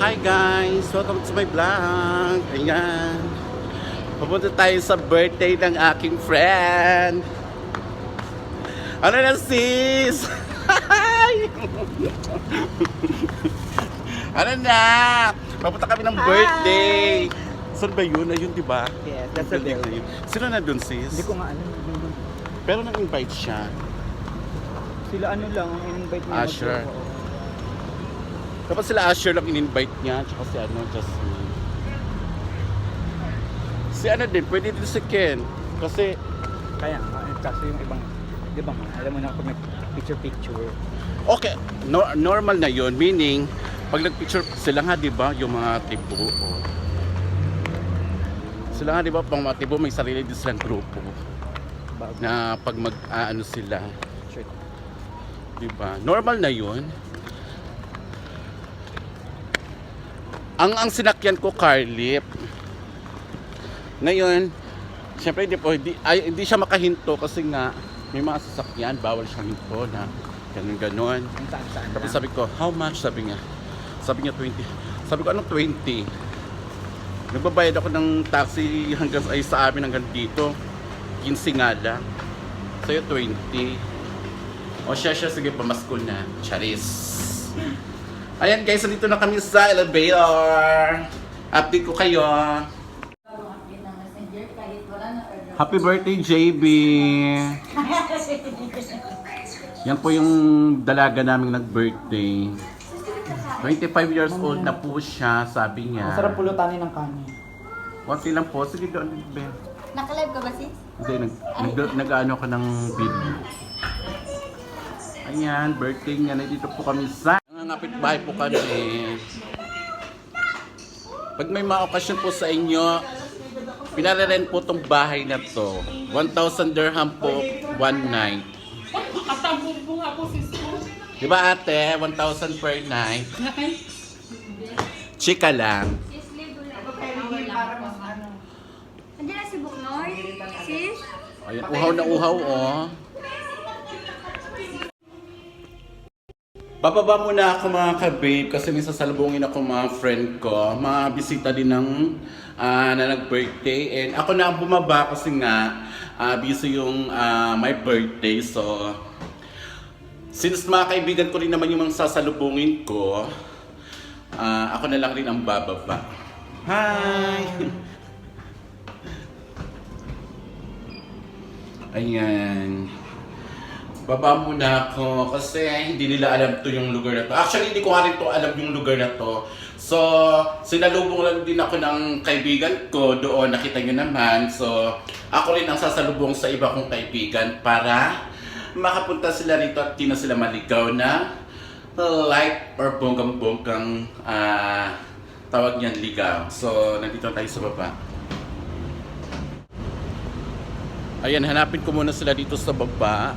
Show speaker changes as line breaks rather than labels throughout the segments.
Hi guys! Welcome to my vlog! Ayan! Pupunta tayo sa birthday ng aking friend! Ano na sis? Hi! ano na? Papunta kami ng
Hi!
birthday! Saan ba yun? Ayun, di ba?
Yes, that's the
Building na yun. Sino na dun sis?
Hindi ko nga alam.
Pero nag-invite siya.
Sila ano lang, ang in-invite niya.
Asher.
mag-
Tapos sila Asher lang in-invite niya, tsaka si ano, Jasmine. Si ano din, pwede din si Ken. Kasi,
Kaya eh, kaso yung ibang, di ba alam mo na kung may picture-picture.
okay, no- normal na yon Meaning, pag nag-picture sila nga, di ba, yung mga tipo, oh. Sila nga, di ba, pang mga tipo, may sarili din silang grupo.
Bago.
Na pag mag, ah, ano sila,
Shirt.
di ba? Normal na yon Ang ang sinakyan ko Carlip. Ngayon, syempre hindi po hindi, ay, hindi siya makahinto kasi nga may mga sasakyan bawal siya hinto na ganun ganon. Tapos sabi ko, how much? Sabi niya. Sabi niya 20. Sabi ko, anong 20? Nagbabayad ako ng taxi hanggang ay sa amin hanggang dito. 15 nga lang. Sa'yo 20. O siya siya, sige pamaskol na. Charis. Ayan guys, nandito na kami sa elevator. Update ko kayo. Happy birthday, JB! Yan po yung dalaga naming nag-birthday. 25 years old na po siya, sabi niya.
Masarap pulutanin ng kanin.
Konti lang po. Sige doon, Ben.
Naka-live ka ba sis?
Hindi, nag, nag, nag-ano ka ng video. Ayan, birthday niya. Nandito po kami sa... Nangangapit bahay po kami. Pag may mga okasyon po sa inyo, pinareren po tong bahay na to. 1,000 dirham po, one night.
Katambong po nga po sis ko.
Di ba ate? 1,000 per night. Chika lang.
Sis, live Nandiyan na si Buknoy. Sis?
Ayan, uhaw na uhaw, oh. Bababa muna ako mga ka-babe kasi may sasalubungin ako mga friend ko. Mga bisita din ng ah, na nag-birthday. And ako na ang bumaba kasi nga ah, busy yung ah, my birthday. So, since mga kaibigan ko rin naman yung mga sasalubungin ko, ah, ako na lang rin ang bababa. Hi! Ayan. Baba muna ako kasi hindi nila alam to yung lugar na to. Actually, hindi ko nga rin to alam yung lugar na to. So, sinalubong lang din ako ng kaibigan ko doon. Nakita nyo naman. So, ako rin ang sasalubong sa iba kong kaibigan para makapunta sila rito at di na sila maligaw na light or bonggang-bonggang ah, tawag niyan ligaw. So, nandito tayo sa baba. Ayan, hanapin ko muna sila dito sa baba.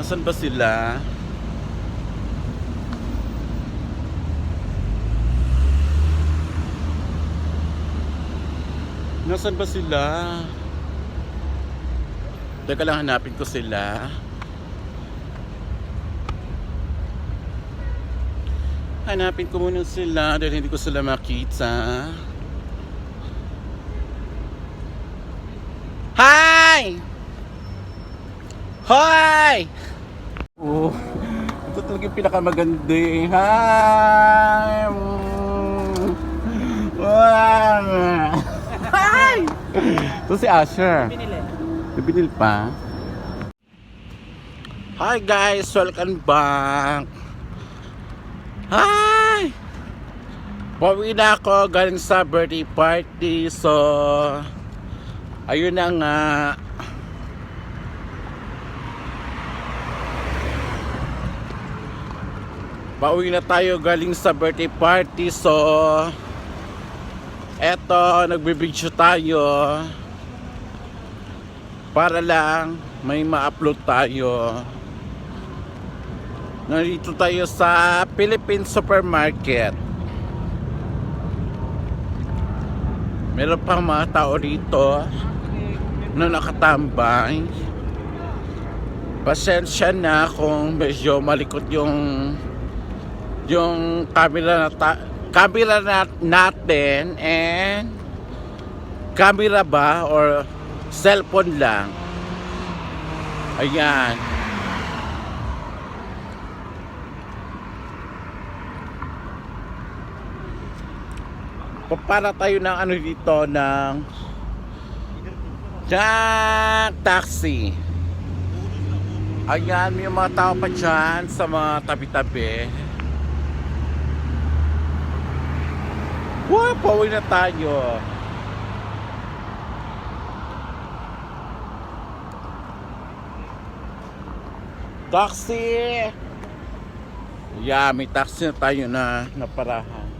Nasaan ba sila? Nasaan ba sila? Teka lang, hanapin ko sila. Hanapin ko muna sila dahil hindi ko sila makita. Hi! Hi! Oh, ito talaga yung pinakamaganda eh. Hi! Mm. Wow! Hi! Ito si Asher.
Pinili.
Bibinil pa. Hi guys! Welcome back! Hi! Pauwi na ako galing sa birthday party. So, ayun na nga. Pauwi na tayo galing sa birthday party. So, eto, nagbibidyo tayo. Para lang may ma-upload tayo. Nandito tayo sa Philippine Supermarket. Meron pang mga tao rito na nakatambay. Pasensya na kung medyo malikot yung yung camera na ta- camera nat natin and camera ba or cellphone lang. Ayan. Para tayo ng ano dito ng ng taxi. Ayan, may mga tao pa dyan sa mga tabi-tabi. Wow, pauwi na tayo. Taxi! Yeah, may taxi na tayo na naparahan.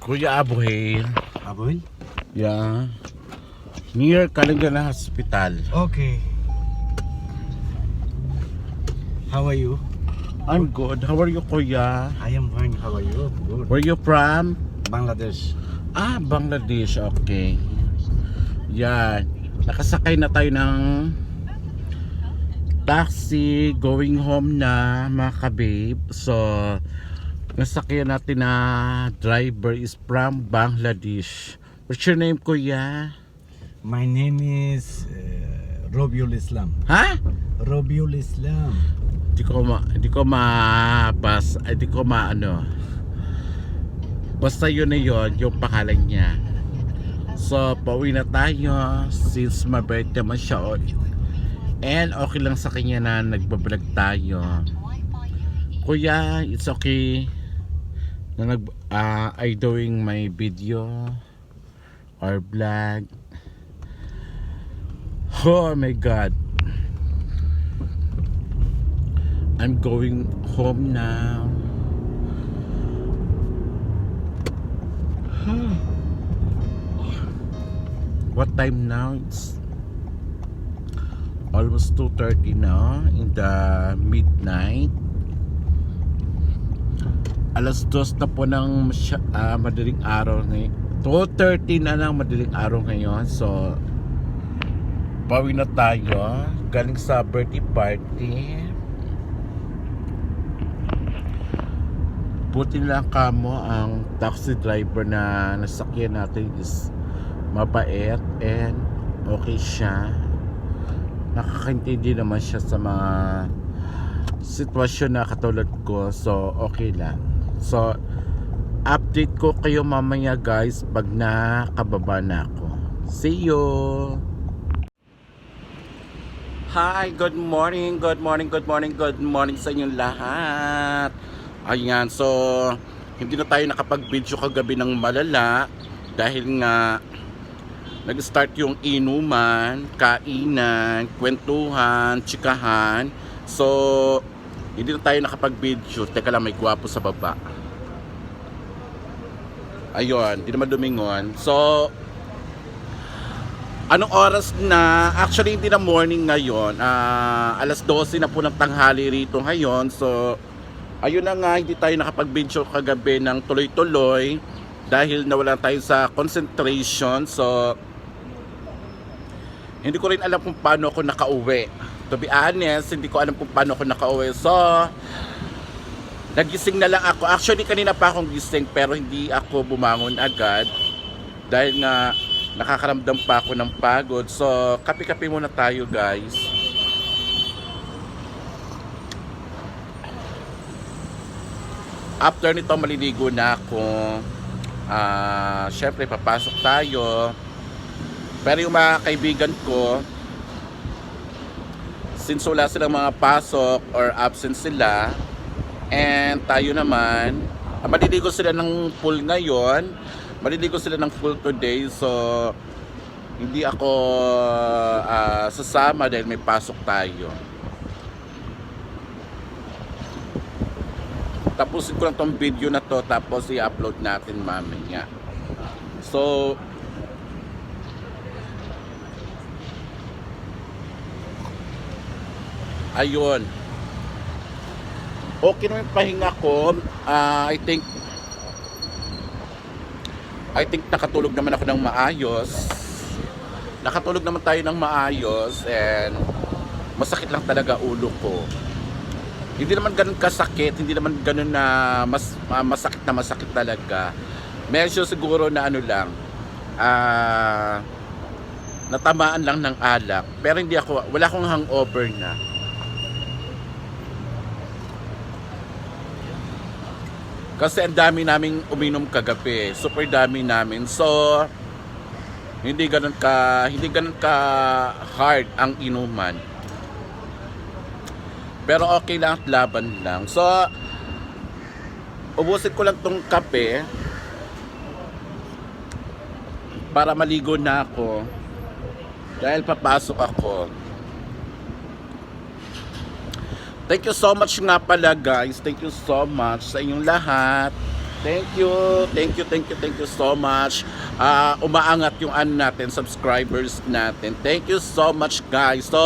Kuya Abuhay.
Aboy?
Yeah. Near Kalingana Hospital.
Okay. How are you?
I'm good. How are you, Kuya?
I am fine. How are you? Good.
Where you from?
Bangladesh.
Ah, Bangladesh. Okay. Yan. Nakasakay na tayo ng taxi going home na mga kababe. So, nasakyan natin na driver is from Bangladesh. What's your name, Kuya?
My name is uh, Robiul Islam.
Ha?
Robiul Islam.
Di ko ma di ko mabas, ay di ko maano. Basta yun na yun, yung pangalan niya. So, pauwi na tayo since mabait naman siya. o- And okay lang sa kanya na nagbablog tayo. Kuya, it's okay na nag ah, I doing my video or vlog. Oh my God. I'm going home now. What time now? It's almost 2.30 now in the midnight. Alas dos na po ng ah, madaling araw ngayon. 2.30 na ng madaling araw ngayon. So, bawi na tayo. Galing sa birthday party. Buti lang kamo ang taxi driver na nasakyan natin is mabait and okay siya. Nakakaintindi naman siya sa mga sitwasyon na katulad ko. So, okay lang. So, update ko kayo mamaya guys pag nakababa na ako. See you! Hi, good morning, good morning, good morning, good morning sa inyong lahat. Ayan, so hindi na tayo nakapag-video kagabi ng malala dahil nga nag-start yung inuman, kainan, kwentuhan, tsikahan. So, hindi na tayo nakapag-video. Teka lang, may gwapo sa baba. Ayun, hindi naman dumingon. So, Anong oras na? Actually, hindi na morning ngayon. Ah, alas 12 na po ng tanghali rito ngayon. So, ayun na nga, hindi tayo nakapag-video kagabi ng tuloy-tuloy dahil nawala tayo sa concentration. So, hindi ko rin alam kung paano ako nakauwi. To be honest, hindi ko alam kung paano ako nakauwi. So, nagising na lang ako. Actually, kanina pa akong gising pero hindi ako bumangon agad dahil nga nakakaramdam pa ako ng pagod. So, kape-kape muna tayo guys. After nito, maliligo na ako. Ah, syempre, papasok tayo. Pero yung mga kaibigan ko, since wala silang mga pasok or absent sila, and tayo naman, maliligo sila ng pool ngayon, maliligo sila ng pool today, so hindi ako ah, sasama dahil may pasok tayo. Tapusin ko lang tong video na to tapos i-upload natin mamaya. So, ayun. Okay yung pahinga ko. Ah, I think I think nakatulog naman ako ng maayos. nakatulog naman tayo ng maayos and masakit lang talaga ulo ko. Hindi naman ganun kasakit, hindi naman ganun na mas ah, masakit na masakit talaga. Medyo siguro na ano lang, ah natamaan lang ng alak. Pero hindi ako, wala akong hangover na. Kasi ang dami naming uminom kagabi. Super dami namin. So, hindi ganun ka hindi ganun ka hard ang inuman. Pero okay lang at laban lang. So, ubusin ko lang tong kape para maligo na ako dahil papasok ako. Thank you so much nga pala guys. Thank you so much sa inyong lahat. Thank you, thank you, thank you, thank you so much. Ah, umaangat yung ano natin, subscribers natin. Thank you so much guys. So,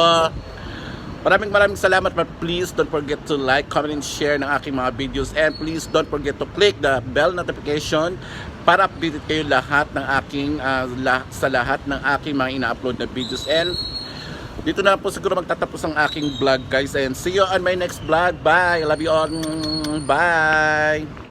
maraming maraming salamat but please don't forget to like, comment, and share ng aking mga videos and please don't forget to click the bell notification para updated kayo lahat ng aking ah, la- sa lahat ng aking mga ina-upload na videos and dito na po siguro magtatapos ang aking vlog guys. And see you on my next vlog. Bye. I love you all. Bye